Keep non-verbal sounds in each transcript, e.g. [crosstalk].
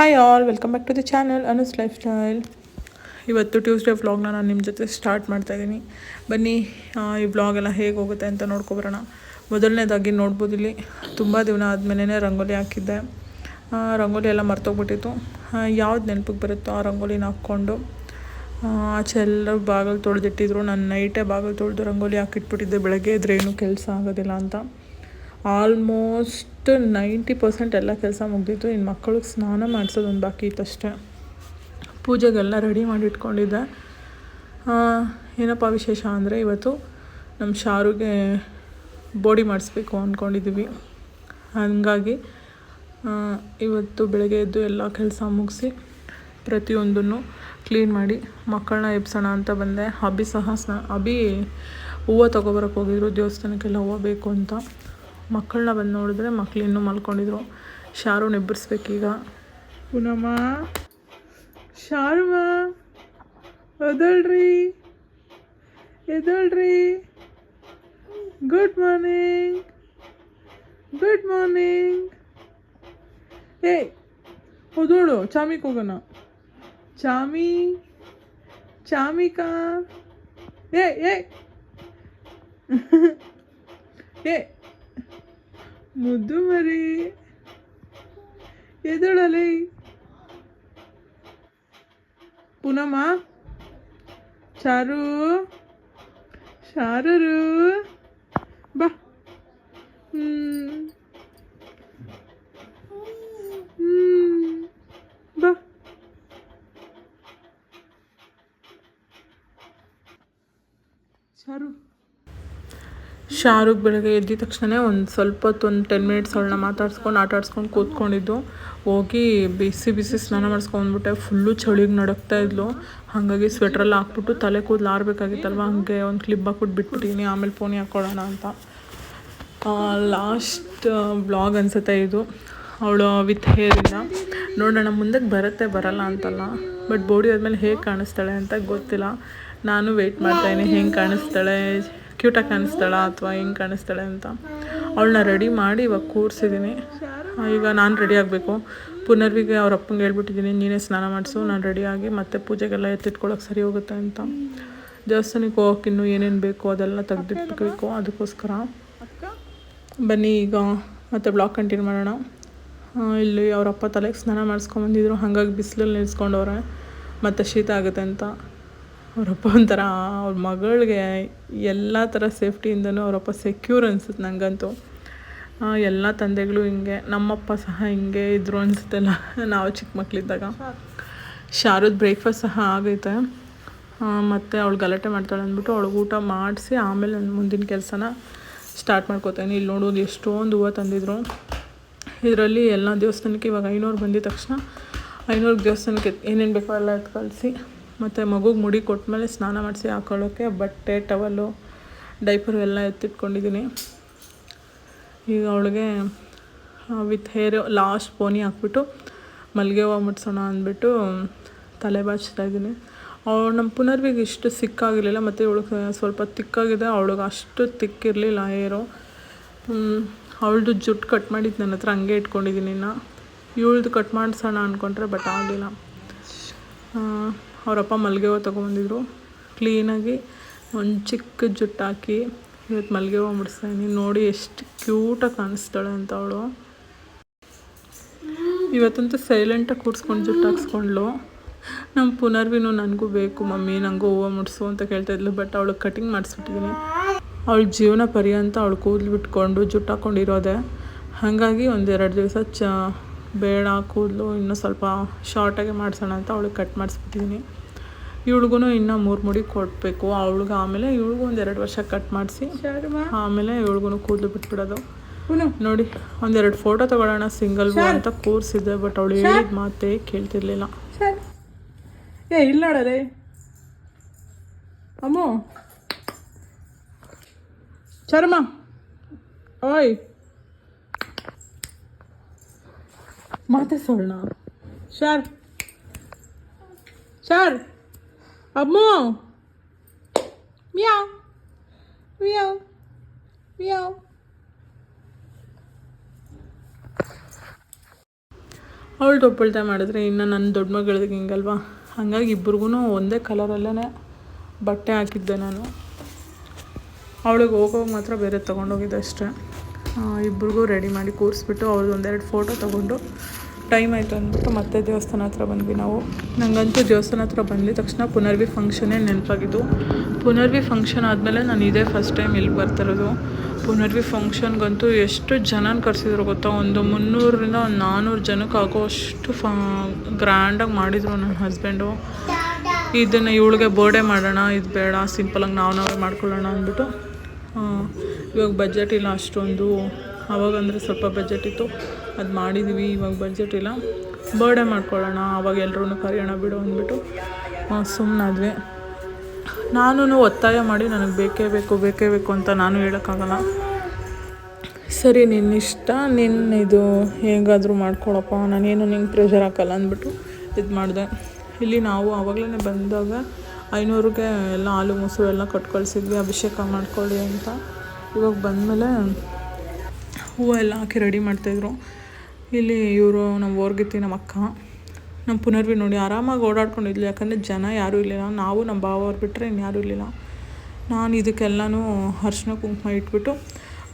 Hi all welcome back to the channel Anu's lifestyle ಇವತ್ತು Tuesday ವ್ಲಾಗ್ನ ನಾನು ನಿಮ್ಮ ಜೊತೆ ಸ್ಟಾರ್ಟ್ ಮಾಡ್ತಾ ಇದ್ದೀನಿ ಬನ್ನಿ ಈ ವ್ಲಾಗ್ ಎಲ್ಲ ಹೇಗೆ ಹೋಗುತ್ತೆ ಅಂತ ನೋಡ್ಕೊಬರೋಣ. ಮೊದಲನೇದಾಗಿ ನೋಡ್ಬೋದು ಇಲ್ಲಿ, ತುಂಬ ದಿನ ಆದಮೇಲೆ ರಂಗೋಲಿ ಹಾಕಿದ್ದೆ. ರಂಗೋಲಿ ಎಲ್ಲ ಮರ್ತೋಗ್ಬಿಟ್ಟಿತ್ತು. ಯಾವ್ದು ನೆನಪಿಗೆ ಬರುತ್ತೋ ಆ ರಂಗೋಲಿನ ಹಾಕ್ಕೊಂಡು ಆಚೆ ಎಲ್ಲ ಬಾಗಿಲು ತೊಳೆದಿಟ್ಟಿದ್ರು. ನಾನು ನೈಟೇ ಬಾಗಿಲು ತೊಳೆದು ರಂಗೋಲಿ ಹಾಕಿಟ್ಬಿಟ್ಟಿದ್ದೆ, ಬೆಳಗ್ಗೆ ಇದ್ರೆ ಏನು ಕೆಲಸ ಆಗೋದಿಲ್ಲ ಅಂತ. ಆಲ್ಮೋಸ್ಟ್ ನೈಂಟಿ ಪರ್ಸೆಂಟ್ ಎಲ್ಲ ಕೆಲಸ ಮುಗಿದಿತ್ತು. ಇನ್ನು ಮಕ್ಕಳಿಗೆ ಸ್ನಾನ ಮಾಡಿಸೋದೊಂದು ಬಾಕಿ ಇತ್ತಷ್ಟೇ ಪೂಜೆಗೆಲ್ಲ ರೆಡಿ ಮಾಡಿ ಇಟ್ಕೊಂಡಿದ್ದೆ. ಏನಪ್ಪ ವಿಶೇಷ ಅಂದರೆ ಇವತ್ತು ನಮ್ಮ ಶಾರುಗೆ ಬಾಡಿ ಮಾಡಿಸ್ಬೇಕು ಅಂದ್ಕೊಂಡಿದ್ದೀವಿ ಹಾಗಾಗಿ ಇವತ್ತು ಬೆಳಗ್ಗೆ ಎದ್ದು ಎಲ್ಲ ಕೆಲಸ ಮುಗಿಸಿ ಪ್ರತಿಯೊಂದನ್ನು ಕ್ಲೀನ್ ಮಾಡಿ ಮಕ್ಕಳನ್ನ ಎಬ್ಸೋಣ ಅಂತ ಬಂದೆ. ಅಬಿ ಸಹ ಸ್ನಾ ಅಬಿ ಹೂವು ತೊಗೊಬರಕ್ಕೆ ಹೋಗಿದ್ರು. ದೇವಸ್ಥಾನಕ್ಕೆಲ್ಲ ಹೂವು ಬೇಕು ಅಂತ. ಮಕ್ಕಳನ್ನ ಬಂದು ನೋಡಿದ್ರೆ ಮಕ್ಕಳು ಇನ್ನೂ ಮಲ್ಕೊಂಡಿದ್ರು. ಶಾರು ಎಬ್ಬರಿಸ್ಬೇಕೀಗ ಪುನಮ್ಮ. ಶಾರುಮ ಎದಳ್ರಿ ಎದಳ್ರಿ ಗುಡ್ ಮಾರ್ನಿಂಗ್ ಗುಡ್ ಮಾರ್ನಿಂಗ್ ಏ, ಹೋದೋಳು ಚಾಮಿಗೆ ಹೋಗೋಣ. ಚಾಮಿ, ಚಾಮಿಕಾ. ಏ ಏ. [laughs] ಏ ಮುದ್ದು ಮರಿ ಎದಳಲಿ ಪುನಮ್ಮ ಚಾರು ಶಾರರು ಬಾ ಹ್ಮ್ ಹ್ಮ್ ಬಾ ಶಾರು ಶಾರುಖ್ ಬೆಳಗ್ಗೆ ಎದ್ದ ತಕ್ಷಣ ಒಂದು ಸ್ವಲ್ಪ ಹೊತ್ತು ಒಂದು ಟೆನ್ ಮಿನಿಟ್ಸ್ ಅವಳನ್ನ ಮಾತಾಡ್ಸ್ಕೊಂಡು, ಆಟ ಆಡ್ಸ್ಕೊಂಡು ಕೂತ್ಕೊಂಡಿದ್ದು. ಹೋಗಿ ಬಿಸಿ ಬಿಸಿ ಸ್ನಾನ ಮಾಡಿಸ್ಕೊಂಡ್ಬಿಟ್ಟೆ. ಫುಲ್ಲು ಚಳಿಗೆ ನಡಕ್ತಾ ಇದ್ಲು. ಹಾಗಾಗಿ ಸ್ವೆಟ್ರಲ್ಲಿ ಹಾಕ್ಬಿಟ್ಟು ತಲೆ ಕೂದಲು ಆರಬೇಕಾಗಿತ್ತಲ್ವ? ಹಾಗೆ ಒಂದು ಕ್ಲಿಪ್ ಹಾಕ್ಬಿಟ್ಟು ಬಿಟ್ಬಿಟ್ಟಿನಿ. ಆಮೇಲೆ ಫೋನಿ ಹಾಕ್ಕೊಳ್ಳೋಣ ಅಂತ. ಲಾಸ್ಟ್ ಬ್ಲಾಗ್ ಅನಿಸುತ್ತೆ ಇದು. ಅವಳು ವಿತ್ ಹೇರಿಂದ ನೋಡೋಣ ಮುಂದಕ್ಕೆ ಬರುತ್ತೆ, ಬರಲ್ಲ ಅಂತಲ್ಲ. ಬಟ್ ಬೋಡಿ ಆದಮೇಲೆ ಹೇಗೆ ಕಾಣಿಸ್ತಾಳೆ ಅಂತ ಗೊತ್ತಿಲ್ಲ. ನಾನು ವೆಯ್ಟ್ ಮಾಡ್ತಾಯಿದ್ದೀನಿ ಹೆಂಗೆ ಕಾಣಿಸ್ತಾಳೆ? ಕ್ಯೂಟಾಗಿ ಕಾಣಿಸ್ತಾಳ ಅಥವಾ ಹೆಂಗೆ ಕಾಣಿಸ್ತಾಳೆ ಅಂತ. ಅವಳನ್ನ ರೆಡಿ ಮಾಡಿ ಇವಾಗ ಕೂರಿಸಿದ್ದೀನಿ ಈಗ ನಾನು ರೆಡಿ ಆಗಬೇಕು. ಪುನರ್ವಿಗೆ ಅವ್ರ ಅಪ್ಪಂಗೆ ಹೇಳ್ಬಿಟ್ಟಿದ್ದೀನಿ ನೀನೇ ಸ್ನಾನ ಮಾಡಿಸು, ನಾನು ರೆಡಿಯಾಗಿ ಮತ್ತೆ ಪೂಜೆಗೆಲ್ಲ ಎತ್ತಿಟ್ಕೊಳಕ್ಕೆ ಸರಿ ಹೋಗುತ್ತೆ ಅಂತ. ದೇವಸ್ಥಾನಕ್ಕೆ ಹೋಗೋಕೆ ಇನ್ನೂ ಏನೇನು ಬೇಕು ಅದೆಲ್ಲ ತೆಗೆದಿಟ್ಬೇಕು, ಅದಕ್ಕೋಸ್ಕರ. ಬನ್ನಿ ಈಗ ಮತ್ತೆ ಬ್ಲಾಗ್ ಕಂಟಿನ್ಯೂ ಮಾಡೋಣ. ಇಲ್ಲಿ ಅವರಪ್ಪ ತಲೆಗೆ ಸ್ನಾನ ಮಾಡಿಸ್ಕೊಂಬಂದಿದ್ರು ಹಾಗಾಗಿ ಬಿಸಿಲಲ್ಲಿ ನಿಲ್ಸ್ಕೊಂಡವ್ರೆ. ಮತ್ತು ಶೀತ ಆಗುತ್ತೆ ಅಂತ. ಅವರಪ್ಪ ಒಂಥರ ಅವ್ರ ಮಗಳಿಗೆ ಎಲ್ಲ ಥರ ಸೇಫ್ಟಿಯಿಂದನೂ ಅವರಪ್ಪ ಸೆಕ್ಯೂರ್ ಅನ್ಸುತ್ತೆ ನನಗಂತೂ ಎಲ್ಲ ತಂದೆಗಳು ಹಿಂಗೆ, ನಮ್ಮಪ್ಪ ಸಹ ಹಿಂಗೆ ಇದ್ರು ಅನಿಸುತ್ತಲ್ಲ ನಾವು ಚಿಕ್ಕ ಮಕ್ಕಳಿದ್ದಾಗ ಶಾರದ್ ಬ್ರೇಕ್ಫಾಸ್ಟ್ ಸಹ ಆಗೈತೆ. ಮತ್ತು ಅವಳು ಗಲಾಟೆ ಮಾಡ್ತಾಳೆ ಅಂದ್ಬಿಟ್ಟು ಅವಳಿಗೆ ಊಟ ಮಾಡಿಸಿ ಆಮೇಲೆ ನನ್ನ ಮುಂದಿನ ಕೆಲಸನ ಸ್ಟಾರ್ಟ್ ಮಾಡ್ಕೋತೇನೆ. ಇಲ್ಲಿ ನೋಡೋದು ಎಷ್ಟೊಂದು ಹೂವು ತಂದಿದ್ರು. ಇದರಲ್ಲಿ ಎಲ್ಲ ದೇವಸ್ಥಾನಕ್ಕೆ ಇವಾಗ ಐನೂರು ಬಂದಿದ ತಕ್ಷಣ ಐನೂರು ದೇವಸ್ಥಾನಕ್ಕೆ ಏನೇನು ಬೇಕೋ ಎಲ್ಲ ಎತ್ಕೊಳ್ಸಿ ಕಳಿಸಿ ಮತ್ತು ಮಗುಗೆ ಮುಡಿ ಕೊಟ್ಟಮೇಲೆ ಸ್ನಾನ ಮಾಡಿಸಿ ಹಾಕೊಳ್ಳೋಕ್ಕೆ ಬಟ್ಟೆ, ಟವಲು, ಡೈಪರು ಎಲ್ಲ ಎತ್ತಿಟ್ಕೊಂಡಿದ್ದೀನಿ ಈಗ ಅವಳಿಗೆ ವಿತ್ ಹೇರ್ ಲಾಸ್ಟ್ ಪೋನಿ ಹಾಕ್ಬಿಟ್ಟು ಮಲ್ಲಿಗೆ ಹೂವು ಮುಟ್ಸೋಣ ಅಂದ್ಬಿಟ್ಟು ತಲೆ ಬಾಚ್ತಾ ಇದ್ದೀನಿ ಅವಳು ನಮ್ಮ ಪುನರ್ವಿಗೆ ಇಷ್ಟು ಸಿಕ್ಕಾಗಿರಲಿಲ್ಲ, ಮತ್ತು ಇವಳಿಗೆ ಸ್ವಲ್ಪ ತಿಕ್ಕಾಗಿದೆ, ಅವಳಿಗೆ ಅಷ್ಟು ತಿಕ್ಕಿರಲಿಲ್ಲ ಏರು ಅವಳದು ಜುಟ್ಟು ಕಟ್ ಮಾಡಿದ್ದು ನನ್ನ ಹತ್ರ ಹಂಗೆ ಇಟ್ಕೊಂಡಿದ್ದೀನಿ ಇನ್ನು. ಇವಳ್ದು ಕಟ್ ಮಾಡಿಸೋಣ ಅಂದ್ಕೊಂಡ್ರೆ ಬಟ್ ಆಗಲಿಲ್ಲ. ಅವರಪ್ಪ ಮಲ್ಲಿಗೆ ಹೂವು ತೊಗೊಂಬಂದಿದ್ರು. ಕ್ಲೀನಾಗಿ ಒಂದು ಚಿಕ್ಕ ಜುಟ್ಟು ಹಾಕಿ ಇವತ್ತು ಮಲ್ಲಿಗೆ ಹೂವು ಮುಡಿಸ್ತಾಯಿನಿ ನೋಡಿ ಎಷ್ಟು ಕ್ಯೂಟಾಗಿ ಕಾಣಿಸ್ತಾಳೆ ಅಂತ ಅವಳು. ಇವತ್ತಂತೂ ಸೈಲೆಂಟಾಗಿ ಕೂರಿಸ್ಕೊಂಡು ಜುಟ್ಟು ಹಾಕ್ಸ್ಕೊಂಡ್ಳು ನಮ್ಮ ಪುನರ್ವಿನೂ ನನಗೂ ಬೇಕು ಮಮ್ಮಿ ನನಗೂ ಹೂವು ಮುಡಿಸು ಅಂತ ಕೇಳ್ತಾ ಇದ್ಲು ಬಟ್ ಅವಳಿಗೆ ಕಟಿಂಗ್ ಮಾಡಿಸ್ಬಿಟ್ಟಿದ್ದೀನಿ ಅವಳ ಜೀವನ ಪರ್ಯಂತ ಅವಳು ಕೂದಲು ಬಿಟ್ಕೊಂಡು ಜುಟ್ಟು ಹಾಕ್ಕೊಂಡಿರೋದೆ ಹಾಗಾಗಿ ಒಂದೆರಡು ದಿವಸ ಚ, ಬೇಡ ಕೂದಲು ಇನ್ನೂ ಸ್ವಲ್ಪ ಶಾರ್ಟಾಗೆ ಮಾಡಿಸೋಣ ಅಂತ ಅವಳಿಗೆ ಕಟ್ ಮಾಡಿಸ್ಬಿಟ್ಟಿದ್ದೀನಿ ಇವಳಿಗೂ ಇನ್ನೂ ಮೂರು ಮುಡಿ ಕೊಡಬೇಕು. ಅವಳಿಗೆ ಆಮೇಲೆ ಇವಳಿಗೂ ಎರಡು ವರ್ಷ ಕಟ್ ಮಾಡಿಸಿ. ಆಮೇಲೆ ಇವಳಿಗೂ ಕೂದಲು ಬಿಟ್ಬಿಡೋದು. ನೋಡಿ ಒಂದೆರಡು ಫೋಟೋ ತಗೊಳ್ಳೋಣ ಸಿಂಗಲ್ ಅಂತ ಕೂರಿಸಿದ್ದೆ ಬಟ್ ಅವಳು ಹೇಳಿದ ಮಾತೇ ಕೇಳ್ತಿರ್ಲಿಲ್ಲ. ಏ ಇಲ್ಲ ನೋಡಲೇ ಅಮ್ಮು. ಚರ್ಮ ಓಯ್. ಮಾತಾಡ್ಸೋಣ ಶಾರ್ ಶಾರ್. ಅಮ್ಮು Meow. Meow. Meow. ಅವಳು ದೊಪ್ಪಳ್ತಾ ಮಾಡಿದ್ರೆ ಇನ್ನು ನನ್ನ ದೊಡ್ಡ ಮಗಳಿಗೆ ಹಿಂಗಲ್ವಾ ಹಾಗಾಗಿ ಇಬ್ರಿಗೂ ಒಂದೇ ಕಲರಲ್ಲೇ ಬಟ್ಟೆ ಹಾಕಿದ್ದೆ ನಾನು ಅವಳಿಗೆ ಹೋಗೋವಾಗ ಮಾತ್ರ ಬೇರೆ ತೊಗೊಂಡೋಗಿದ್ದೆ ಅಷ್ಟೇ ಇಬ್ರಿಗೂ ರೆಡಿ ಮಾಡಿ ಕೂರಿಸ್ಬಿಟ್ಟು ಅವ್ರದ್ದು ಒಂದೆರಡು ಫೋಟೋ ತೊಗೊಂಡು ಟೈಮ್ ಆಯಿತು ಅಂದ್ಬಿಟ್ಟು ಮತ್ತೆ ದೇವಸ್ಥಾನ ಹತ್ರ ಬಂದ್ವಿ ನಾವು. ನನಗಂತೂ ದೇವಸ್ಥಾನ ಹತ್ರ ಬಂದಿದ ತಕ್ಷಣ ಪುನರ್ವಿ ಫಂಕ್ಷನೇ ನೆನಪಾಗಿದ್ದು. ಪುನರ್ವಿ ಫಂಕ್ಷನ್ ಆದಮೇಲೆ ನಾನು ಇದೇ ಫಸ್ಟ್ ಟೈಮ್ ಇಲ್ಲಿ ಬರ್ತಿರೋದು ಪುನರ್ವಿ ಫಂಕ್ಷನ್ಗಂತೂ ಎಷ್ಟು ಜನನ ಕರೆಸಿದ್ರು ಗೊತ್ತಾ? ಒಂದು ಮುನ್ನೂರರಿಂದ ಒಂದು ನಾನ್ನೂರು ಜನಕ್ಕೆ ಆಗೋ ಅಷ್ಟು ಫ ಗ್ರ್ಯಾಂಡಾಗಿ ಮಾಡಿದರು ನನ್ನ ಹಸ್ಬೆಂಡು ಇದನ್ನು ಇವಳಿಗೆ ಬರ್ಡೇ ಮಾಡೋಣ, ಇದು ಬೇಡ ಸಿಂಪಲಾಗಿ ನಾವು ನಾವೇ ಮಾಡ್ಕೊಳ್ಳೋಣ ಅಂದ್ಬಿಟ್ಟು ಇವಾಗ ಬಜೆಟ್ ಇಲ್ಲ ಅಷ್ಟೊಂದು. ಅವಾಗಂದರೆ ಸ್ವಲ್ಪ ಬಜೆಟ್ ಇತ್ತು. ಅದು ಮಾಡಿದ್ದೀವಿ ಇವಾಗ ಬಜೆಟ್ ಇಲ್ಲ. ಬರ್ಡೇ ಮಾಡ್ಕೊಳ್ಳೋಣ, ಅವಾಗ ಎಲ್ಲರೂ ಕರೆಯೋಣ ಬಿಡು ಅಂದ್ಬಿಟ್ಟು ಸುಮ್ಮನಾದ್ವಿ ನಾನು ಒತ್ತಾಯ ಮಾಡಿ, ನನಗೆ ಬೇಕೇ ಬೇಕು ಬೇಕೇ ಬೇಕು ಅಂತ ನಾನು ಹೇಳೋಕ್ಕಾಗಲ್ಲ. ಸರಿ ನಿನ್ನ ಇಷ್ಟ ನಿನ್ನ ಇದು ಹೇಗಾದರೂ ಮಾಡ್ಕೊಳಪ್ಪ, ನಾನೇನು ನಿಂಗೆ ಪ್ರೆಷರ್ ಹಾಕಲ್ಲ, ಅಂದ್ಬಿಟ್ಟು ಇದು ಮಾಡಿದೆ. ಇಲ್ಲಿ ನಾವು ಆವಾಗಲೇ ಬಂದಾಗ ಐನೂರಿಗೆ ಎಲ್ಲ ಹಾಲು, ಮೊಸರು ಎಲ್ಲ ಕಟ್ಕೊಳ್ಸಿದ್ವಿ ಕಳಿಸಿದ್ವಿ ಅಭಿಷೇಕ ಮಾಡ್ಕೊಳ್ಳಿ ಅಂತ. ಇವಾಗ ಬಂದಮೇಲೆ ಹೂವು ಎಲ್ಲ ಹಾಕಿ ರೆಡಿ ಮಾಡ್ತಾಯಿದ್ರು ಇಲ್ಲಿ ಇವರು ನಮ್ಮ ಓರ್ಗಿತ್ತಿ ನಮ್ಮ ಅಕ್ಕ ನಮ್ಮ ಪುನರ್ವಿ ನೋಡಿ ಆರಾಮಾಗಿ ಓಡಾಡ್ಕೊಂಡಿದ್ಲು. ಯಾಕಂದರೆ ಜನ ಯಾರೂ ಇರಲಿಲ್ಲ. ನಾವು ನಮ್ಮ ಭಾವ ಅವ್ರು ಬಿಟ್ಟರೆ ಇನ್ಯಾರೂ ಇರಲಿಲ್ಲ. ನಾನು ಇದಕ್ಕೆಲ್ಲನೂ ಅರ್ಶಿನ ಕುಂಕುಮ ಇಟ್ಬಿಟ್ಟು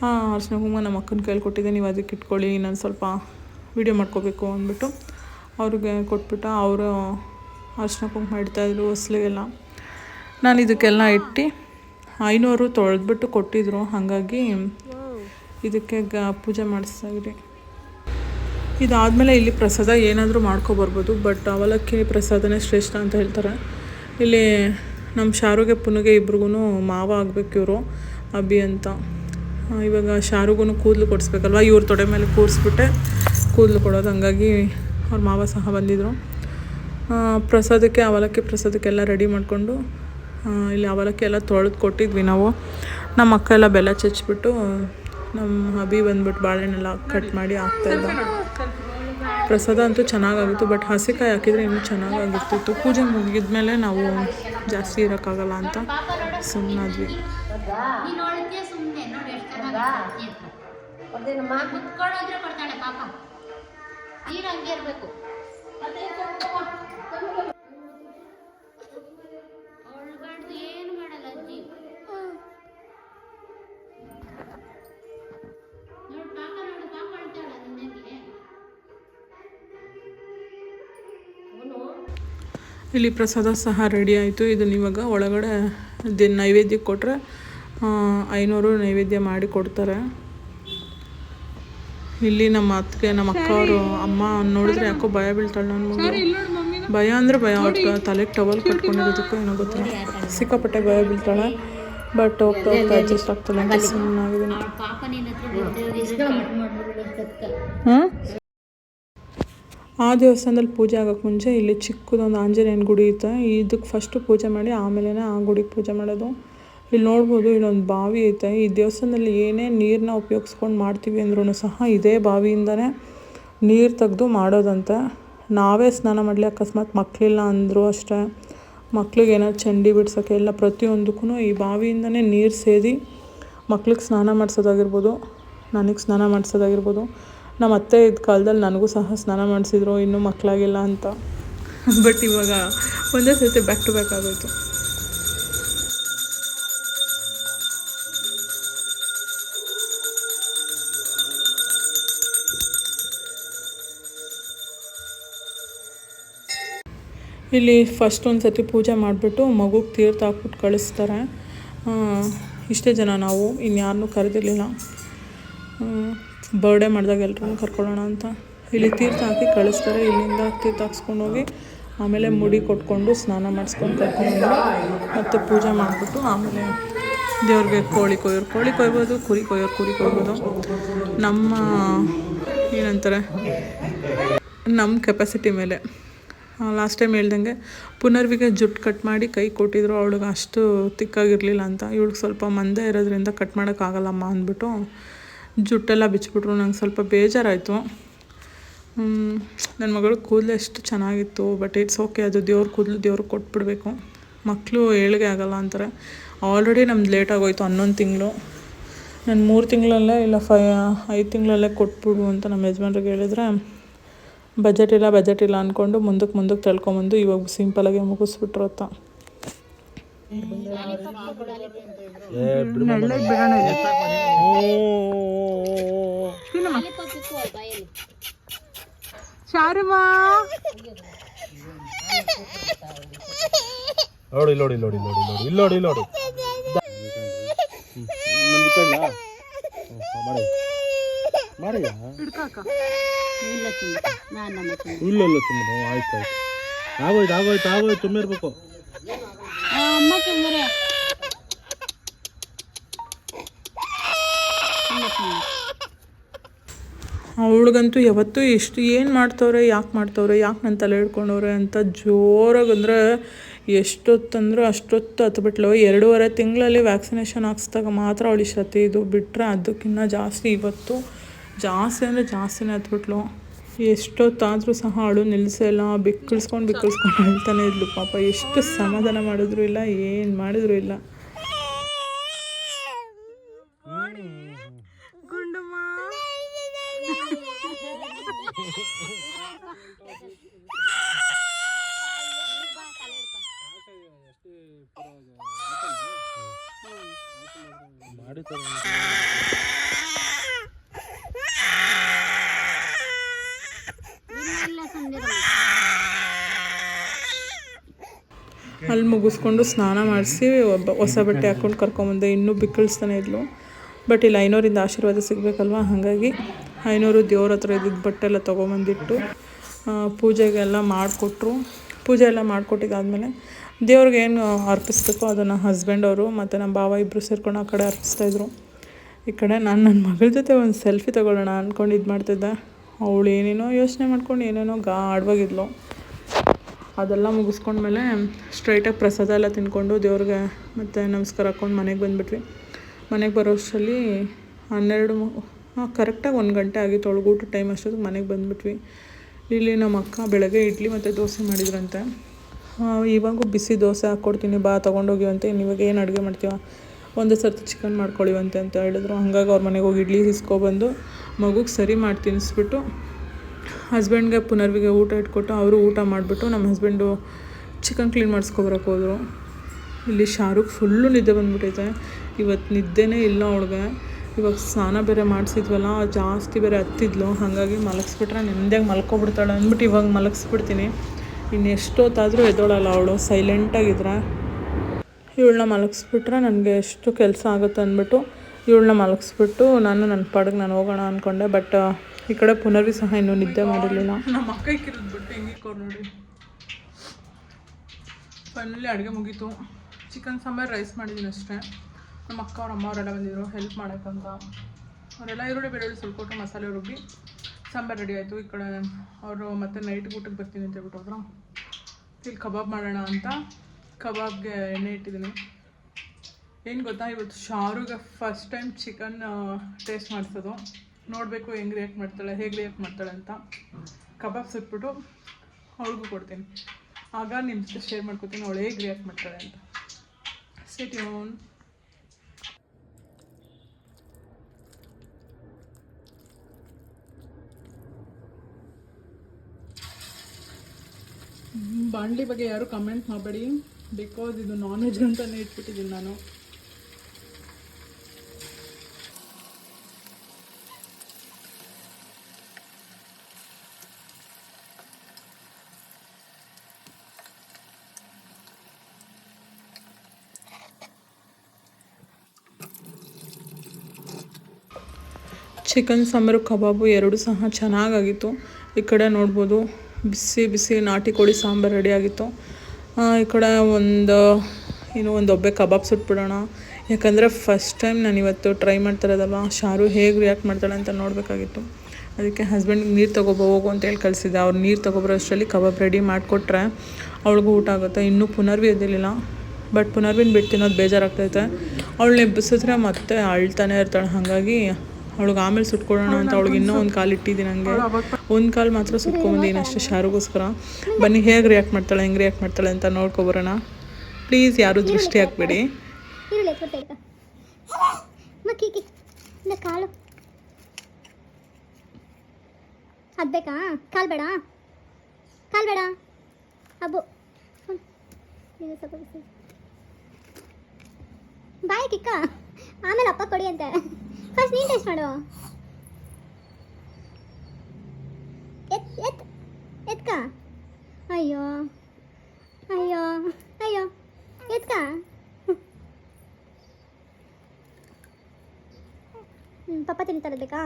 ಆ ಅರ್ಶಿನ ಕುಂಕುಮ ನಮ್ಮ ಅಕ್ಕನ ಕೈಲಿ ಕೊಟ್ಟಿದ್ದೆ. ನೀವು ಅದಕ್ಕೆ ಇಟ್ಕೊಳ್ಳಿ ನಾನು ಸ್ವಲ್ಪ ವೀಡಿಯೋ ಮಾಡ್ಕೋಬೇಕು ಅಂದ್ಬಿಟ್ಟು ಅವ್ರಿಗೆ ಕೊಟ್ಬಿಟ್ಟು ಅವರು ಅರ್ಶಿನ ಕುಂಕುಮ ಇಡ್ತಾಯಿದ್ರು ಹೊಸ್ಲಿಗೆಲ್ಲ ನಾನು ಇದಕ್ಕೆಲ್ಲ ಇಟ್ಟು ಐನೂರು ತೊಳೆದ್ಬಿಟ್ಟು ಕೊಟ್ಟಿದ್ರು. ಹಾಗಾಗಿ ಇದಕ್ಕೆ ಗ ಪೂಜೆ ಮಾಡಿಸ್ತಾ ಇದ್ರಿ ಇದಾದಮೇಲೆ ಇಲ್ಲಿ ಪ್ರಸಾದ ಏನಾದರೂ ಮಾಡ್ಕೊಬರ್ಬೋದು ಬಟ್ ಅವಲಕ್ಕಿ ಪ್ರಸಾದನೇ ಶ್ರೇಷ್ಠ ಅಂತ ಹೇಳ್ತಾರೆ. ಇಲ್ಲಿ ನಮ್ಮ ಶಾರುಗೆ ಪುನಗೆ ಇಬ್ರಿಗೂ ಮಾವ ಆಗಬೇಕು ಇವರು, ಅಭಿ ಅಂತ. ಇವಾಗ ಶಾರುಗೂ ಕೂದಲು ಕೊಡಿಸ್ಬೇಕಲ್ವ? ಇವ್ರ ತೊಡೆ ಮೇಲೆ ಕೂರಿಸ್ಬಿಟ್ಟೆ, ಕೂದಲು ಕೊಡೋದು. ಹಂಗಾಗಿ ಅವ್ರ ಮಾವ ಸಹ ಬಂದಿದ್ದರು ಪ್ರಸಾದಕ್ಕೆ, ಅವಲಕ್ಕಿ ಪ್ರಸಾದಕ್ಕೆಲ್ಲ ರೆಡಿ ಮಾಡಿಕೊಂಡು ಇಲ್ಲಿ ಅವಲಕ್ಕಿ ಎಲ್ಲ ತೊಳೆದು ಕೊಟ್ಟಿದ್ವಿ ನಾವು. ನಮ್ಮ ಅಕ್ಕ ಎಲ್ಲ ಬೆಲ್ಲ ಚಚ್ಬಿಟ್ಟು ನಮ್ಮ ಅಭಿ ಬಂದ್ಬಿಟ್ಟು ಬಾಳೆಹಣ್ಣೆಲ್ಲ ಕಟ್ ಮಾಡಿ ಹಾಕ್ತಾಯಿದ್ದ ಪ್ರಸಾದ ಅಂತೂ ಚೆನ್ನಾಗಾಗಿತ್ತು ಬಟ್ ಹಸಿಕಾಯಿ ಹಾಕಿದರೆ ಇನ್ನೂ ಚೆನ್ನಾಗಾಗಿರ್ತಿತ್ತು. ಪೂಜೆ ಮುಗಿದ್ಮೇಲೆ ನಾವು ಜಾಸ್ತಿ ಇರೋಕ್ಕಾಗಲ್ಲ ಅಂತ ಸುಮ್ಮನಾದ್ವಿ ಇರಬೇಕು. ಇಲ್ಲಿ ಪ್ರಸಾದ ಸಹ ರೆಡಿ ಆಯಿತು. ಇದನ್ನ ಇವಾಗ ಒಳಗಡೆ ದಿನ ನೈವೇದ್ಯಕ್ಕೆ ಕೊಟ್ಟರೆ ಐನೂರು ನೈವೇದ್ಯ ಮಾಡಿ ಕೊಡ್ತಾರೆ. ಇಲ್ಲಿ ನಮ್ಮ ಅತ್ತಿಗೆ ನಮ್ಮ ಅಕ್ಕ ಅವರು ಅಮ್ಮ ನೋಡಿದ್ರೆ ಯಾಕೋ ಭಯ ಬೀಳ್ತಾಳೆ ನನ್ನ ಮಗಳು ಭಯ ಅಂದರೆ ಭಯ. ಅವ್ರಿಗೆ ತಲೆಗೆ ಟವಲ್ ಕಟ್ಕೊಂಡಿರೋದಕ್ಕೂ ಏನೋ ಗೊತ್ತಿಲ್ಲ. ಸಿಕ್ಕಾಪಟ್ಟೆ ಭಯ ಬೀಳ್ತಾಳೆ. ಬಟ್ ಹೋಗ್ತಾ ಹೋಗ್ತಾ ಅಡ್ಜಸ್ಟ್ ಆಗ್ತಾಳೆ ಅಂತ ಸುಮ್ಮನಾಗಿದ್ದೀನಿ ಅವಳ ಪಾಪ ನಿನ್ನ ಹತ್ರ ಬಿಡ್ತಿರೋದಿದ್ರೆ ಮಾಡ್ಬಿಡು ಕತ್ಕ ಹಾಂ ಆ ದೇವಸ್ಥಾನದಲ್ಲಿ ಪೂಜೆ ಆಗೋಕ್ಕೆ ಮುಂಚೆ ಇಲ್ಲಿ ಚಿಕ್ಕದೊಂದು ಆಂಜನೇಯನ ಗುಡಿ ಇತ್ತು. ಇದಕ್ಕೆ ಫಸ್ಟು ಪೂಜೆ ಮಾಡಿ ಆಮೇಲೆ ಆ ಗುಡಿಗೆ ಪೂಜೆ ಮಾಡೋದು. ಇಲ್ಲಿ ನೋಡ್ಬೋದು ಇಲ್ಲೊಂದು ಬಾವಿ ಐತೆ. ಈ ದೇವಸ್ಥಾನದಲ್ಲಿ ಏನೇ ನೀರನ್ನ ಉಪಯೋಗಿಸ್ಕೊಂಡು ಮಾಡ್ತೀವಿ ಅಂದ್ರೂ ಸಹ ಇದೇ ಬಾವಿಯಿಂದನೇ ನೀರು ತೆಗೆದು ಮಾಡೋದಂತೆ. ನಾವೇ ಸ್ನಾನ ಮಾಡಲಿ ಅಕಸ್ಮಾತ್ ಮಕ್ಕಳಿಲ್ಲ ಅಂದರೂ ಅಷ್ಟೇ. ಮಕ್ಳಿಗೆ ಏನಾದ್ರು ಚಂಡಿ ಬಿಡ್ಸೋಕ್ಕೆ ಎಲ್ಲ ಪ್ರತಿಯೊಂದಕ್ಕೂ ಈ ಬಾವಿಯಿಂದನೇ ನೀರು ಸೇದಿ ಮಕ್ಳಿಗೆ ಸ್ನಾನ ಮಾಡಿಸೋದಾಗಿರ್ಬೋದು, ನನಗೆ ಸ್ನಾನ ಮಾಡಿಸೋದಾಗಿರ್ಬೋದು. ನಮ್ಮ ಅತ್ತೆ ಇದ್ದ ಕಾಲದಲ್ಲಿ ನನಗೂ ಸಹ ಸ್ನಾನ ಮಾಡಿಸಿದ್ರು ಇನ್ನೂ ಮಕ್ಕಳಾಗಿಲ್ಲ ಅಂತ. ಬಟ್ ಇವಾಗ ಒಂದೇ ಸರ್ತಿ ಬ್ಯಾಕ್ ಟು ಬ್ಯಾಕ್ ಆಗೋಯ್ತು. ಇಲ್ಲಿ ಫಸ್ಟ್ ಒಂದು ಸತಿ ಪೂಜೆ ಮಾಡಿಬಿಟ್ಟು ಮಗುಗೆ ತೀರ್ಥ ಹಾಕ್ಬಿಟ್ಟು ಕಳಿಸ್ತಾರೆ. ಇಷ್ಟೇ ಜನ ನಾವು ಇನ್ಯಾರನ್ನೂ ಕರೆದಿರಲಿಲ್ಲ. ಬರ್ಡೇ ಮಾಡಿದಾಗ ಎಲ್ಲರೂ ಕರ್ಕೊಳ್ಳೋಣ ಅಂತ ಇಲ್ಲಿ ತೀರ್ಥ ಹಾಕಿ ಕಳಿಸ್ತಾರೆ. ಇಲ್ಲಿಂದ ತೀರ್ಥ ಹಾಕ್ಸ್ಕೊಂಡು ಹೋಗಿ ಆಮೇಲೆ ಮುಡಿ ಕೊಟ್ಕೊಂಡು ಸ್ನಾನ ಮಾಡಿಸ್ಕೊಂಡು ಕರ್ಕೊಂಡು ಮತ್ತು ಪೂಜೆ ಮಾಡಿಬಿಟ್ಟು ಆಮೇಲೆ ದೇವ್ರಿಗೆ ಕೋಳಿ ಕೊಯ್ಯೋರು. ಕೋಳಿ ಕೊಯ್ಬೋದು, ಕುರಿ ಕೊಯ್ಯೋರು, ಕುರಿ ಕೊಯ್ಬೋದು. ನಮ್ಮ ಏನಂತಾರೆ, ನಮ್ಮ ಕೆಪಾಸಿಟಿ ಮೇಲೆ. ಲಾಸ್ಟ್ ಟೈಮ್ ಹೇಳ್ದಂಗೆ ಪುನರ್ವಿಗೆ ಜುಟ್ಟು ಕಟ್ ಮಾಡಿ ಕೈ ಕೊಟ್ಟಿದ್ರು. ಅವಳಿಗೆ ಅಷ್ಟು ತಿಕ್ಕಾಗಿರಲಿಲ್ಲ ಅಂತ. ಇವಳಿಗೆ ಸ್ವಲ್ಪ ಮಂದೆ ಇರೋದ್ರಿಂದ ಕಟ್ ಮಾಡೋಕ್ಕಾಗಲ್ಲಮ್ಮ ಅಂದ್ಬಿಟ್ಟು ಜುಟ್ಟೆಲ್ಲ ಬಿಚ್ಚಿಬಿಟ್ರು ನಂಗೆ ಸ್ವಲ್ಪ ಬೇಜಾರಾಯಿತು ನನ್ನ ಮಗಳು ಕೂದಲು ಎಷ್ಟು ಚೆನ್ನಾಗಿತ್ತು ಬಟ್ ಇಟ್ಸ್ ಓಕೆ ಅದು ದೇವ್ರ ಕೂದಲು ದೇವ್ರಿಗೆ ಕೊಟ್ಬಿಡ್ಬೇಕು ಮಕ್ಕಳು ಏಳಿಗೆ ಆಗಲ್ಲ ಅಂತಾರೆ ಆಲ್ರೆಡಿ ನಮ್ದು ಲೇಟ್ ಆಗೋಯ್ತು ಹನ್ನೊಂದು ತಿಂಗಳು ನಾನು ಮೂರು ತಿಂಗಳಲ್ಲೇ ಇಲ್ಲ ಫೈ ಐದು ತಿಂಗಳಲ್ಲೇ ಕೊಟ್ಬಿಡು ಅಂತ ನಮ್ಮ ಯಜಮಾನ್ರಿಗೆ ಹೇಳಿದ್ರೆ ಬಜೆಟ್ ಇಲ್ಲ ಬಜೆಟ್ ಇಲ್ಲ ಅಂದ್ಕೊಂಡು ಮುಂದಕ್ಕೆ ಮುಂದಕ್ಕೆ ತಳ್ಕೊಂಬಂದು ಇವಾಗ ಸಿಂಪಲಾಗಿ ಮುಗಿಸ್ಬಿಟ್ರು ಅಂತ ಲಾಲಿಪಾಪ್ ಇತ್ತು ಅವ್ರ ಬಾಯಲ್ಲಿ ಶಾರಮಾ ನೋಡಿ ನೋಡಿ ನೋಡಿ ನೋಡಿ ನೋಡಿ ಇಲ್ಲಿ ನೋಡಿ ಇಲ್ಲಿ ನೋಡಿ ಮಾಡಿ ಮಾಡಿ ಇಲ್ಲ ತಿಂದು ನಾನು ನಮ್ಮ ತಿಂದು ಇಲ್ಲ ಇಲ್ಲ ತುಂಬ ಆಯ್ತು ಆಯ್ತು ಆಗೋಯ್ತು ಆಗೋಯ್ತು ಆಗೋಯ್ತು ತುಂಬ ಇರ್ಬೇಕು ಅಮ್ಮ ತಿಂದರೆ ಅವಳಿಗಂತೂ ಯಾವತ್ತೂ ಎಷ್ಟು ಏನು ಮಾಡ್ತವ್ರೆ, ಯಾಕೆ ಮಾಡ್ತವ್ರೆ, ಯಾಕೆ ನನ್ನ ತಲೆ ಹಿಡ್ಕೊಂಡವ್ರೆ ಅಂತ ಜೋರಾಗಿ ಅಂದರೆ ಎಷ್ಟೊತ್ತಂದ್ರೆ ಅಷ್ಟೊತ್ತು ಹತ್ಬಿಟ್ಲು. ಎರಡೂವರೆ ತಿಂಗಳಲ್ಲಿ ವ್ಯಾಕ್ಸಿನೇಷನ್ ಹಾಕ್ಸ್ದಾಗ ಮಾತ್ರ ಅವಳು ಸತಿ ಇದು ಬಿಟ್ಟರೆ ಅದಕ್ಕಿಂತ ಜಾಸ್ತಿ ಇವತ್ತು ಜಾಸ್ತಿ ಅಂದರೆ ಜಾಸ್ತಿನೇ ಹತ್ಬಿಟ್ಲು. ಎಷ್ಟೊತ್ತಾದರೂ ಸಹ ಅವಳು ನಿಲ್ಲಿಸಲ್ಲ ಬಿಕ್ಕಳಿಸ್ಕೊಂಡು ಬಿಕ್ಕಳಿಸ್ಕೊಂಡು ಹೇಳ್ತಾನೆ ಇದ್ಲು ಪಾಪ. ಎಷ್ಟು ಸಮಾಧಾನ ಮಾಡಿದ್ರು ಇಲ್ಲ, ಏನು ಮಾಡಿದ್ರು ಇಲ್ಲ ಗುಂಡಮ್ಮ ಮಾಡಿ ಇಲ್ಲ ಸಂದಿರ ಅಲ್ಲಿ ಮುಗಿಸ್ಕೊಂಡು ಸ್ನಾನ ಮಾಡಿಸಿ ಹೊಸ ಬಟ್ಟೆ ಹಾಕ್ಕೊಂಡು ಕರ್ಕೊಂಬಂದೆ. ಇನ್ನೂ ಬಿಕ್ಕಳಿಸ್ತಾನೆ ಇದ್ಲು. ಬಟ್ ಇಲ್ಲಿ ಐನೂರಿಂದ ಆಶೀರ್ವಾದ ಸಿಗಬೇಕಲ್ವ? ಹಾಗಾಗಿ ಐನೂರು ದೇವ್ರ ಹತ್ರ ಇದ್ದಿದ್ದು ಬಟ್ಟೆ ಎಲ್ಲ ತೊಗೊಂಬಂದಿಟ್ಟು ಪೂಜೆಗೆಲ್ಲ ಮಾಡಿಕೊಟ್ರು. ಪೂಜೆ ಎಲ್ಲ ಮಾಡಿಕೊಟ್ಟಿದ್ದಾದಮೇಲೆ ದೇವ್ರಿಗೆ ಏನು ಅರ್ಪಿಸ್ಬೇಕೋ ಅದನ್ನು ಹಸ್ಬೆಂಡ್ ಅವರು ಮತ್ತು ನಮ್ಮ ಭಾವ ಇಬ್ಬರು ಸೇರ್ಕೊಂಡು ಆ ಕಡೆ ಅರ್ಪಿಸ್ತಾಯಿದ್ರು ಈ ಕಡೆ ನಾನು ನನ್ನ ಮಗಳ ಜೊತೆ ಒಂದು ಸೆಲ್ಫಿ ತೊಗೊಳ್ಳೋಣ ಅಂದ್ಕೊಂಡು ಇದು ಮಾಡ್ತಿದ್ದೆ. ಅವಳು ಏನೇನೋ ಯೋಚನೆ ಮಾಡ್ಕೊಂಡು ಏನೇನೋ ಗಾಢವಾಗಿದ್ಲು ಅದೆಲ್ಲ ಮುಗಿಸ್ಕೊಂಡ್ಮೇಲೆ ಸ್ಟ್ರೈಟಾಗಿ ಪ್ರಸಾದ ಎಲ್ಲ ತಿನ್ಕೊಂಡು ದೇವ್ರಿಗೆ ಮತ್ತು ನಮಸ್ಕಾರ ಹಾಕ್ಕೊಂಡು ಮನೆಗೆ ಬಂದುಬಿಟ್ವಿ. ಮನೆಗೆ ಬರೋ ಅಷ್ಟರಲ್ಲಿ ಹನ್ನೆರಡು ಕರೆಕ್ಟಾಗಿ ಒಂದು ಗಂಟೆ ಆಗಿ ತೊಳಗೂಟ ಟೈಮ್ ಅಷ್ಟೊತ್ತಿಗೆ ಮನೆಗೆ ಬಂದುಬಿಟ್ವಿ. ಇಲ್ಲಿ ನಮ್ಮ ಅಕ್ಕ ಬೆಳಗ್ಗೆ ಇಡ್ಲಿ ಮತ್ತು ದೋಸೆ ಮಾಡಿದ್ರಂತೆ. ಇವಾಗೂ ಬಿಸಿ ದೋಸೆ ಹಾಕ್ಕೊಡ್ತೀನಿ, ಬಾ ತೊಗೊಂಡೋಗಿವಂತೆ ಇವಾಗ ಏನು ಅಡುಗೆ ಮಾಡ್ತೀವ ಒಂದೇ ಸರ್ತಿ ಚಿಕನ್ ಮಾಡ್ಕೊಳ್ಳಿವಂತೆ ಅಂತ ಹೇಳಿದ್ರು. ಹಂಗಾಗಿ ಅವ್ರ ಮನೆಗೆ ಹೋಗಿ ಇಡ್ಲಿ ಇಸ್ಕೊಬಂದು ಮಗುಗೆ ಸರಿ ಮಾಡಿ ತಿನ್ನಿಸ್ಬಿಟ್ಟು ಹಸ್ಬೆಂಡ್ಗೆ ಪುನರ್ವಿಗೆ ಊಟ ಇಟ್ಕೊಟ್ಟು ಅವರು ಊಟ ಮಾಡಿಬಿಟ್ಟು ನಮ್ಮ ಹಸ್ಬೆಂಡು ಚಿಕನ್ ಕ್ಲೀನ್ ಮಾಡಿಸ್ಕೊಬರಕ್ಕೆ ಹೋದರು. ಇಲ್ಲಿ ಶಾರುಖ್ ಫುಲ್ಲು ನಿದ್ದೆ ಬಂದುಬಿಟ್ಟೈತೆ ಇವತ್ತು ನಿದ್ದೆನೇ ಇಲ್ಲ ಅವಳಿಗೆ. ಇವಾಗ ಸ್ನಾನ ಬೇರೆ ಮಾಡಿಸಿದ್ವಲ್ಲ, ಜಾಸ್ತಿ ಬೇರೆ ಹತ್ತಿದ್ಲು. ಹಾಗಾಗಿ ಮಲಗಿಸ್ಬಿಟ್ರೆ ನೆಮ್ಮದಿಯಾಗಿ ಮಲ್ಕೊಬಿಡ್ತಾಳೆ ಅಂದ್ಬಿಟ್ಟು ಇವಾಗ ಮಲಗಿಸ್ಬಿಡ್ತೀನಿ. ಇನ್ನು ಎಷ್ಟೊತ್ತಾದರೂ ಎದ್ದೋಳಲ್ಲ ಅವಳು, ಸೈಲೆಂಟಾಗಿದ್ರೆ. ಇವಳನ್ನ ಮಲಗಿಸ್ಬಿಟ್ರೆ ನನಗೆ ಎಷ್ಟು ಕೆಲಸ ಆಗುತ್ತೆ ಅಂದ್ಬಿಟ್ಟು ಇವಳನ್ನ ಮಲಗಿಸ್ಬಿಟ್ಟು ನಾನು ನನ್ನ ಪಾಡಿಗೆ ನಾನು ಹೋಗೋಣ ಅಂದ್ಕೊಂಡೆ ಬಟ್ ಈ ಕಡೆ ಪುನರ್ವಿ ಸಹ ಇನ್ನೂ ನಿದ್ದೆ ಮಾಡಿರಲಿಲ್ಲ. ನಮ್ಮ ಅಕ್ಕ ಹಿಂಗೆ ಹೆಂಗಿಕ್ಕೋರು ನೋಡಿ. ಫೈನಲಿ ಅಡುಗೆ ಮುಗೀತು. ಚಿಕನ್ ಸಾಂಬಾರು ರೈಸ್ ಮಾಡಿದ್ದೀನಿ ಅಷ್ಟೇ. ನಮ್ಮ ಅಕ್ಕ, ಅವ್ರ ಅಮ್ಮ, ಅವರೆಲ್ಲ ಬಂದಿದ್ರು. ಹೆಲ್ಪ್ ಮಾಡೋಕ್ಕಂತ. ಅವರೆಲ್ಲ ಈರುಳ್ಳಿ, ಬೆಳ್ಳುಳ್ಳಿ ಸುಲ್ಕೊಟ್ಟು ಮಸಾಲೆ ರುಬ್ಬಿ ಸಾಂಬಾರು ರೆಡಿ ಆಯಿತು. ಈ ಕಡೆ ಅವರು ಮತ್ತೆ ನೈಟ್ ಊಟಕ್ಕೆ ಬರ್ತೀನಿ ಅಂತ ಹೇಳ್ಬಿಟ್ಟು ಹೋದ್ರು. ಇಲ್ಲಿ ಕಬಾಬ್ ಮಾಡೋಣ ಅಂತ ಕಬಾಬ್ಗೆ ಎಣ್ಣೆ ಇಟ್ಟಿದ್ದೀನಿ. ಏನು ಗೊತ್ತಾ, ಇವತ್ತು ಶಾರುಗೆ ಫಸ್ಟ್ ಟೈಮ್ ಚಿಕನ್ ಟೇಸ್ಟ್ ಮಾಡಿಸೋದು. ನೋಡಬೇಕು ಹೆಂಗೆ ರಿಯಾಕ್ಟ್ ಮಾಡ್ತಾಳೆ, ಹೇಗೆ ರಿಯಾಕ್ಟ್ ಮಾಡ್ತಾಳೆ ಅಂತ. ಕಬಾಬ್ ಸುಟ್ಬಿಟ್ಟು ಅವಳಿಗೂ ಕೊಡ್ತೀನಿ. ಆಗ ನಿಮ್ಮ ಜೊತೆ ಶೇರ್ ಮಾಡ್ಕೊತೀನಿ, ಅವಳು ಹೇಗೆ ರಿಯಾಕ್ಟ್ ಮಾಡ್ತಾಳೆ ಅಂತ. ಸ್ಟೇಟ್ಯೂನ್ ಬಾಂಡ್ಲಿ ಬಗ್ಗೆ ಯಾರು ಕಮೆಂಟ್ ಮಾಡಬೇಡಿ ಬಿಕಾಸ್ ಇದು ನಾನ್ ವೆಜ್ ಅಂತಲೇ ಇಟ್ಬಿಟ್ಟಿದ್ದೀನಿ ನಾನು. ಚಿಕನ್ ಸಾಂಬಾರು ಕಬಾಬು ಎರಡೂ ಸಹ ಚೆನ್ನಾಗಾಗಿತ್ತು. ಈ ಕಡೆ ನೋಡ್ಬೋದು ಬಿಸಿ ಬಿಸಿ ನಾಟಿ ಕೋಳಿ ಸಾಂಬಾರು ರೆಡಿ ಆಗಿತ್ತು ಆ, ಈ ಕಡೆ ಒಂದು ಇನ್ನು ಒಂದು ಒಬ್ಬೆ ಕಬಾಬ್ ಸುಟ್ಬಿಡೋಣ. ಯಾಕಂದರೆ ಫಸ್ಟ್ ಟೈಮ್ ನಾನು ಇವತ್ತು ಟ್ರೈ ಮಾಡ್ತಿರೋದಲ್ವ ಶಾರು ಹೇಗೆ ರಿಯಾಕ್ಟ್ ಮಾಡ್ತಾಳೆ ಅಂತ ನೋಡಬೇಕಾಗಿತ್ತು. ಅದಕ್ಕೆ ಹಸ್ಬೆಂಡ್ಗೆ ನೀರು ತೊಗೊಬೋ ಹೋಗು ಅಂತೇಳಿ ಕಳಿಸಿದ್ದೆ. ಅವ್ರು ನೀರು ತೊಗೊಬರೋ ಅಷ್ಟರಲ್ಲಿ ಕಬಾಬ್ ರೆಡಿ ಮಾಡಿಕೊಟ್ರೆ ಅವಳಿಗೂ ಊಟ ಆಗುತ್ತೆ. ಇನ್ನೂ ಪುನರ್ವಿ ಎದ್ದಿರಲಿಲ್ಲ ಬಟ್ ಪುನರ್ವಿನ ಬಿಟ್ಟು ತಿನ್ನೋದು ಬೇಜಾರಾಗ್ತೈತೆ. ಅವಳನ್ನ ಎಬ್ಬಿಸಿದ್ರೆ ಮತ್ತೆ ಅಳ್ತಾನೆ ಇರ್ತಾಳೆ. ಹಾಗಾಗಿ ಅವಳಿಗೆ ಆಮೇಲೆ ಸುಟ್ಕೊಡೋಣ ಅಂತ ಅವಳಿಗೆ ಇನ್ನೂ ಒಂದು ಕಾಲು ಇಟ್ಟಿದ್ದೀನಿ ನನಗೆ ಒಂದು ಕಾಲು ಮಾತ್ರ ಸುಟ್ಕೊಂಬಂದಿದ್ದೀನಿ ಅಷ್ಟೇ ಶಾರುಗೋಸ್ಕರ. ಬನ್ನಿ ಹೇಗೆ ರಿಯಾಕ್ಟ್ ಮಾಡ್ತಾಳೆ ಹೆಂಗೆ ರಿಯಾಕ್ಟ್ ಮಾಡ್ತಾಳೆ ಅಂತ ನೋಡ್ಕೊಬರೋಣ ಪ್ಲೀಸ್ ಯಾರು ದೃಷ್ಟಿ ಹಾಕ್ಬೇಡಿ. ಬಾಯ್ ಎತ್ಕೊಡ್ತಾ ಇಡ್ಕ ಮಕ್ಕಿ ಇಂದ ಕಾಳು ಅದು ಬೇಕಾ? ಕಾಲು ಬೇಡ. ಕಾಲು ಬೇಡ. ಅಬ್ಬು. ಹ್ಮ್. ಬಿಸಿ. ಬಾಯಿ ಕಿಕ್ಕ ಆಮೇಲೆ ಅಪ್ಪ ಕೊಡಿ ಅಂತೆ. ಫಸ್ಟ್ ನೀನು ಟೇಸ್ಟ್ ಮಾಡು. ಎತ್ ಎತ್ ಎತ್ಕ? ಅಯ್ಯೋ ಅಯ್ಯೋ ಅಯ್ಯೋ ಎತ್ಕ? ಹ್ಞೂ ಪಪ್ಪ ತಿಂತಾರೆ ಬೇಕಾ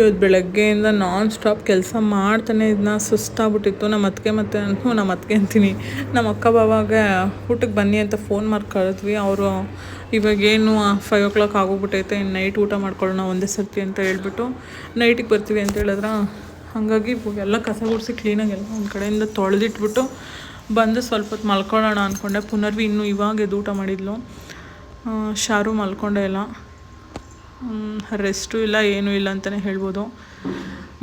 ಇವತ್ತು ಬೆಳಗ್ಗೆಯಿಂದ ನಾನ್ ಸ್ಟಾಪ್ ಕೆಲಸ ಮಾಡ್ತಾನೆ ಇದನ್ನ ಸುಸ್ತಾಗ್ಬಿಟ್ಟಿತ್ತು. ನಮ್ಮ ಅತ್ತಿಗೆ ಮತ್ತೆ ಹ್ಞೂ ನಮ್ಮ ಅತ್ತಿಗೆ ಅಂತೀನಿ. ನಮ್ಮ ಅಕ್ಕ ಬಾವಾಗ ಊಟಕ್ಕೆ ಬನ್ನಿ ಅಂತ ಫೋನ್ ಮಾಡಿ ಕಳಿದ್ವಿ. ಅವರು ಇವಾಗೇನು ಫೈವ್ ಓ ಕ್ಲಾಕ್ ಆಗೋಗ್ಬಿಟ್ಟೈತೆ. ಇನ್ನು ನೈಟ್ ಊಟ ಮಾಡ್ಕೊಳ್ಳೋಣ ಒಂದೇ ಸರ್ತಿ ಅಂತ ಹೇಳ್ಬಿಟ್ಟು ನೈಟಿಗೆ ಬರ್ತೀವಿ ಅಂತ ಹೇಳಿದ್ರ. ಹಾಗಾಗಿ ಎಲ್ಲ ಕಸ ಗುಡಿಸಿ ಕ್ಲೀನಾಗೆಲ್ಲ ಒಂದು ಕಡೆಯಿಂದ ತೊಳೆದಿಟ್ಬಿಟ್ಟು ಬಂದು ಸ್ವಲ್ಪ ಹೊತ್ತು ಮಲ್ಕೊಳ್ಳೋಣ ಅಂದ್ಕೊಂಡೆ ಪುನರ್ವಿ ಇನ್ನೂ ಇವಾಗ ಎದ್ದು ಊಟ ಮಾಡಿದ್ಲು. ಶಾರು ಮಲ್ಕೊಂಡೆ ಇಲ್ಲ ರೆಸ್ಟು ಇಲ್ಲ, ಏನೂ ಇಲ್ಲ ಅಂತಲೇ ಹೇಳ್ಬೋದು.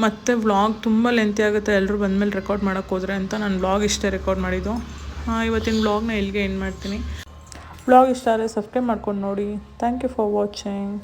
ಮತ್ತು ವ್ಲಾಗ್ ತುಂಬ ಲೆಂತಿ ಆಗುತ್ತೆ. ಎಲ್ಲರೂ ಬಂದಮೇಲೆ ರೆಕಾರ್ಡ್ ಮಾಡೋಕ್ಕೆ ಹೋದ್ರೆ ಅಂತ ನಾನು ವ್ಲಾಗ್ ಇಷ್ಟೇ ರೆಕಾರ್ಡ್ ಮಾಡಿದ್ದು. ಇವತ್ತಿನ ವ್ಲಾಗ್ನ ಇಲ್ಲಿಗೆ ಏನು ಮಾಡ್ತೀನಿ. ವ್ಲಾಗ್ ಇಷ್ಟ ಆದರೆ ಸಬ್ಸ್ಕ್ರೈಬ್ ಮಾಡ್ಕೊಂಡು ನೋಡಿ. Thank you for watching